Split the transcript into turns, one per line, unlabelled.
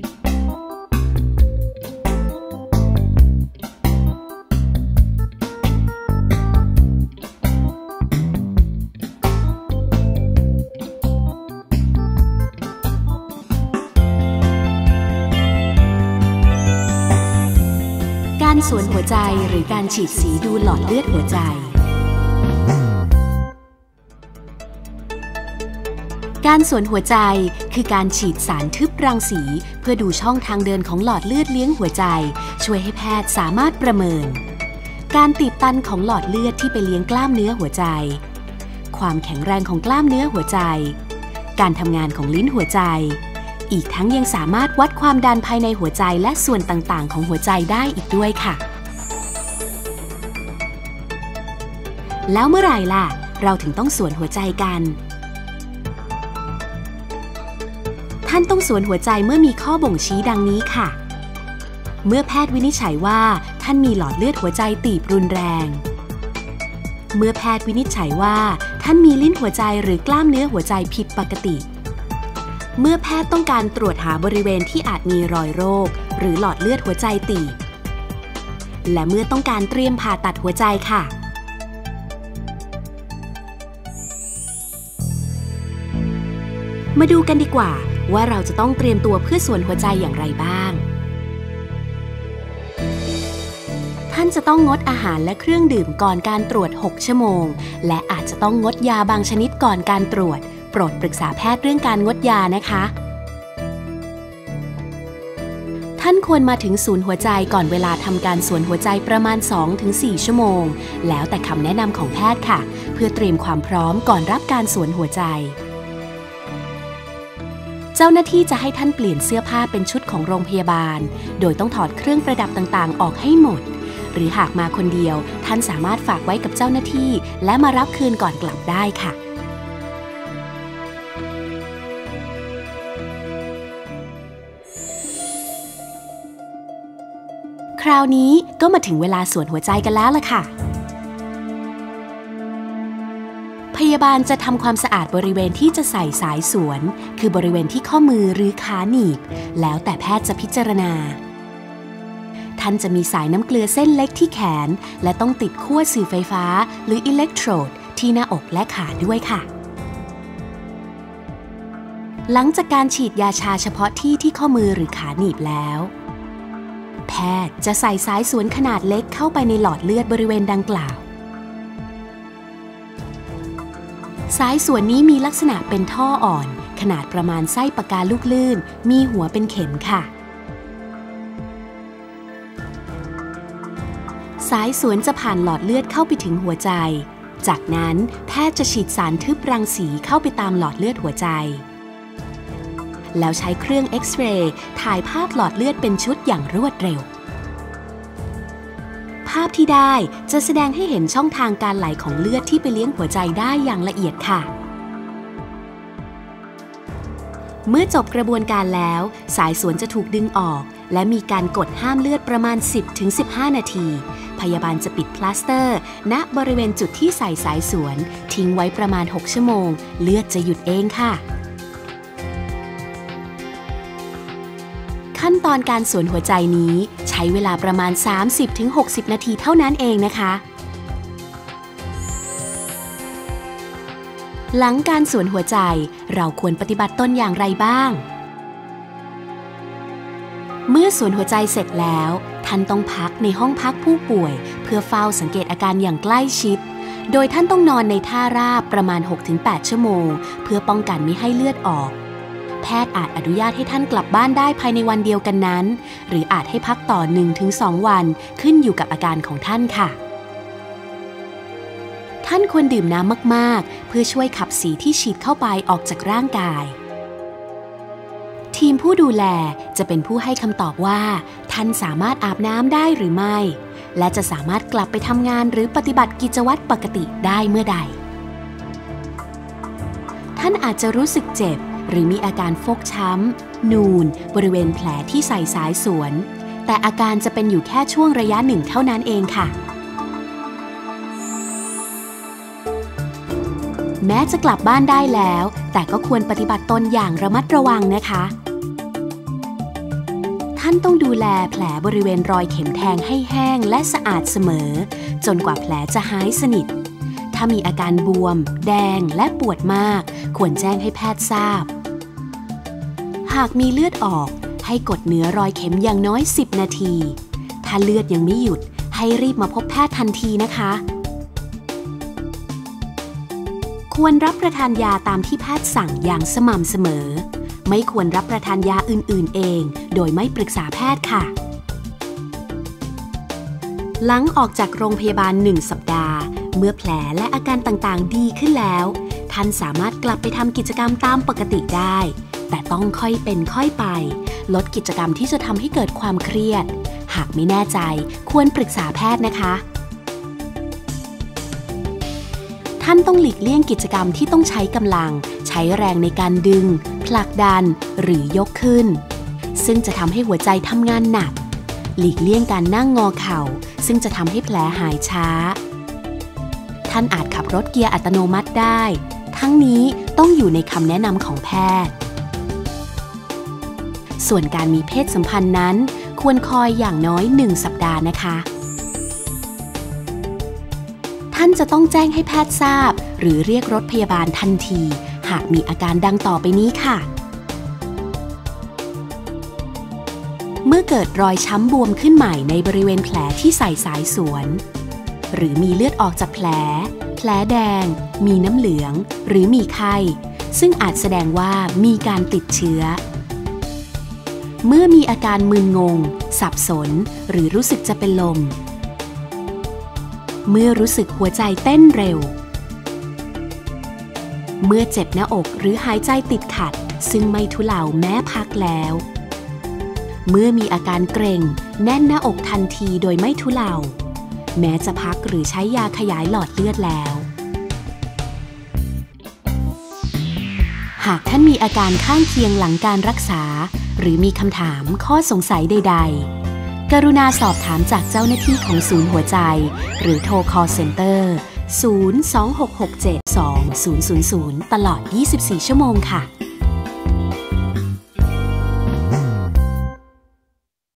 การสวนหัวใจหรือการฉีดสีดูหลอดเลือดหัวใจ การสวนหัวใจคือการฉีดสารทึบรังสี เพื่อดูช่องทางเดินของหลอดเลือดเลี้ยงหัวใจ ช่วยให้แพทย์สามารถประเมิน การตีบตันของหลอดเลือดที่ไปเลี้ยงกล้ามเนื้อหัวใจ ความแข็งแรงของกล้ามเนื้อหัวใจ การทำงานของลิ้นหัวใจ อีกทั้งยังสามารถวัดความดันภายในหัวใจและส่วนต่างๆ ของหัวใจได้อีกด้วยค่ะ แล้วเมื่อไหร่ล่ะ เราถึงต้องสวนหัวใจกันานต้องสวนหัวใจเมื่อมีข้อบ่งชี้ดังนี้ค่ะ เมื่อแพทย์วินิจฉัยว่าท่านมีหลอดเลือดหัวใจตีบรุนแรง เมื่อแพทย์วินิจฉัยว่า ท่านมีลิ้นหัวใจหรือกล้ามเนื้อหัวใจผิดปกติ เมื่อแพทย์ต้องการตรวจหาบริเวณที่อาจมีรอยโรค หรือหลอดเลือดหัวใจตีบ และเมื่อต้องการเตรียมผ่าตัดหัวใจค่ะมาดูกันดีกว่า ว่าเราจะต้องเตรียมตัวเพื่อสวนหัวใจอย่างไรบ้าง ท่านจะต้องงดอาหารและเครื่องดื่มก่อนการตรวจ 6 ชั่วโมง และอาจจะต้องงดยาบางชนิดก่อนการตรวจ โปรดปรึกษาแพทย์เรื่องการงดยานะคะ ท่านควรมาถึงศูนย์หัวใจก่อนเวลาทำการสวนหัวใจประมาณ 2-4 ชั่วโมง แล้วแต่คำแนะนำของแพทย์ค่ะ เพื่อเตรียมความพร้อมก่อนรับการสวนหัวใจ เจ้าหน้าที่จะให้ท่านเปลี่ยนเสื้อผ้าเป็นชุดของโรงพยาบาล โดยต้องถอดเครื่องประดับต่างๆ ออกให้หมด หรือหากมาคนเดียว ท่านสามารถฝากไว้กับเจ้าหน้าที่ และมารับคืนก่อนกลับได้ค่ะคราวนี้ก็มาถึงเวลาสวนหัวใจกันแล้วล่ะค่ะ พยาบาลจะทำความสะอาดบริเวณที่จะใส่สายสวน คือบริเวณที่ข้อมือหรือขาหนีบ แล้วแต่แพทย์จะพิจารณา ท่านจะมีสายน้ำเกลือเส้นเล็กที่แขน และต้องติดขั้วสื่อไฟฟ้า หรืออิเล็กโทรด ที่หน้าอกและขาด้วยค่ะ หลังจากการฉีดยาชาเฉพาะที่ที่ข้อมือหรือขาหนีบแล้ว แพทย์จะใส่สายสวนขนาดเล็กเข้าไปในหลอดเลือดบริเวณดังกล่าว สายส่วนนี้มีลักษณะเป็นท่ออ่อน ขนาดประมาณไส้ปากกาลูกลื่น มีหัวเป็นเข็มค่ะ สายสวนจะผ่านหลอดเลือดเข้าไปถึงหัวใจ จากนั้นแพทย์จะฉีดสารทึบรังสีเข้าไปตามหลอดเลือดหัวใจ แล้วใช้เครื่องเอ็กซเรย์ถ่ายภาพหลอดเลือดเป็นชุดอย่างรวดเร็ว ภาพที่ได้จะแสดงให้เห็นช่องทางการไหลของเลือดที่ไปเลี้ยงหัวใจได้อย่างละเอียดค่ะ เมื่อจบกระบวนการแล้ว สายสวนจะถูกดึงออก และมีการกดห้ามเลือดประมาณ 10-15 นาที พยาบาลจะปิดพลาสเตอร์ ณบริเวณจุดที่ใส่สายสวน ทิ้งไว้ประมาณ 6 ชั่วโมง เลือดจะหยุดเองค่ะ ขั้นตอนการสวนหัวใจนี้ ใช้เวลาประมาณ 30-60 นาทีเท่านั้นเองนะคะ หลังการสวนหัวใจเราควรปฏิบัติตนอย่างไรบ้าง เมื่อสวนหัวใจเสร็จแล้ว ท่านต้องพักในห้องพักผู้ป่วย เพื่อเฝ้าสังเกตอาการอย่างใกล้ชิด โดยท่านต้องนอนในท่าราบประมาณ 6-8 ชั่วโมง เพื่อป้องกันไม่ให้เลือดออก แพทย์อาจอนุญาตให้ท่านกลับบ้านได้ภายในวันเดียวกันนั้น หรืออาจให้พักต่อ 1-2 วันขึ้นอยู่กับอาการของท่านค่ะ ท่านควรดื่มน้ำมากๆ เพื่อช่วยขับสีที่ฉีดเข้าไปออกจากร่างกาย ทีมผู้ดูแลจะเป็นผู้ให้คำตอบว่า ท่านสามารถอาบน้ำได้หรือไม่ และจะสามารถกลับไปทำงานหรือปฏิบัติกิจวัตรปกติได้เมื่อใด ท่านอาจจะรู้สึกเจ็บ หรือมีอาการฟกช้ำ นูน บริเวณแผลที่ใส่สายสวน แต่อาการจะเป็นอยู่แค่ช่วงระยะหนึ่งเท่านั้นเองค่ะ แม้จะกลับบ้านได้แล้ว แต่ก็ควรปฏิบัติตนอย่างระมัดระวังนะคะ ท่านต้องดูแลแผลบริเวณรอยเข็มแทงให้แห้งและสะอาดเสมอ จนกว่าแผลจะหายสนิทถ้ามีอาการบวม แดง และปวดมาก ควรแจ้งให้แพทย์ทราบากมีเลือดออก ให้กดเนื้อรอยเข็มอย่างน้อย 10 นาที ถ้าเลือดยังไม่หยุดให้รีบมาพบแพทย์ทันทีนะคะ ควรรับประทานยาตามที่แพทย์สั่งอย่างสม่ำเสมอ ไม่ควรรับประทานยาอื่น ๆ เอง โดยไม่ปรึกษาแพทย์ค่ะ หลังออกจากโรงพยาบาล 1 สัปดาห์ เมื่อแผลและอาการต่างๆ ดีขึ้นแล้ว ท่านสามารถกลับไปทำกิจกรรมตามปกติได้ แต่ต้องค่อยเป็นค่อยไป ลดกิจกรรมที่จะทำให้เกิดความเครียด หากไม่แน่ใจควรปรึกษาแพทย์นะคะ ท่านต้องหลีกเลี่ยงกิจกรรมที่ต้องใช้กำลัง ใช้แรงในการดึง ผลักดัน หรือยกขึ้น ซึ่งจะทำให้หัวใจทำงานหนัก หลีกเลี่ยงการนั่งงอเข่า ซึ่งจะทำให้แผลหายช้า ท่านอาจขับรถเกียร์อัตโนมัติได้ ทั้งนี้ต้องอยู่ในคำแนะนำของแพทย์ ส่วนการมีเพศสัมพันธ์นั้น ควรคอยอย่างน้อย 1 สัปดาห์นะคะ ท่านจะต้องแจ้งให้แพทย์ทราบ หรือเรียกรถพยาบาลทันที หากมีอาการดังต่อไปนี้ค่ะ เมื่อเกิดรอยช้ำบวมขึ้นใหม่ในบริเวณแผลที่ใส่สายสวน หรือมีเลือดออกจากแผล แผลแดง มีน้ำเหลือง หรือมีไข้ซึ่งอาจแสดงว่ามีการติดเชื้อ เมื่อมีอาการมึนงง สับสน หรือรู้สึกจะเป็นลม เมื่อรู้สึกหัวใจเต้นเร็ว เมื่อเจ็บหน้าอกหรือหายใจติดขัด ซึ่งไม่ทุเลาแม้พักแล้ว เมื่อมีอาการเกร็ง แน่นหน้าอกทันทีโดยไม่ทุเลาแม้จะพักหรือใช้ยาขยายหลอดเลือดแล้ว หากท่านมีอาการข้างเคียงหลังการรักษา หรือมีคำถามข้อสงสัยใด ๆ กรุณาสอบถามจากเจ้าหน้าที่ของศูนย์หัวใจ หรือโทร call center 026672000 ตลอด 24 ชั่วโมงค่ะ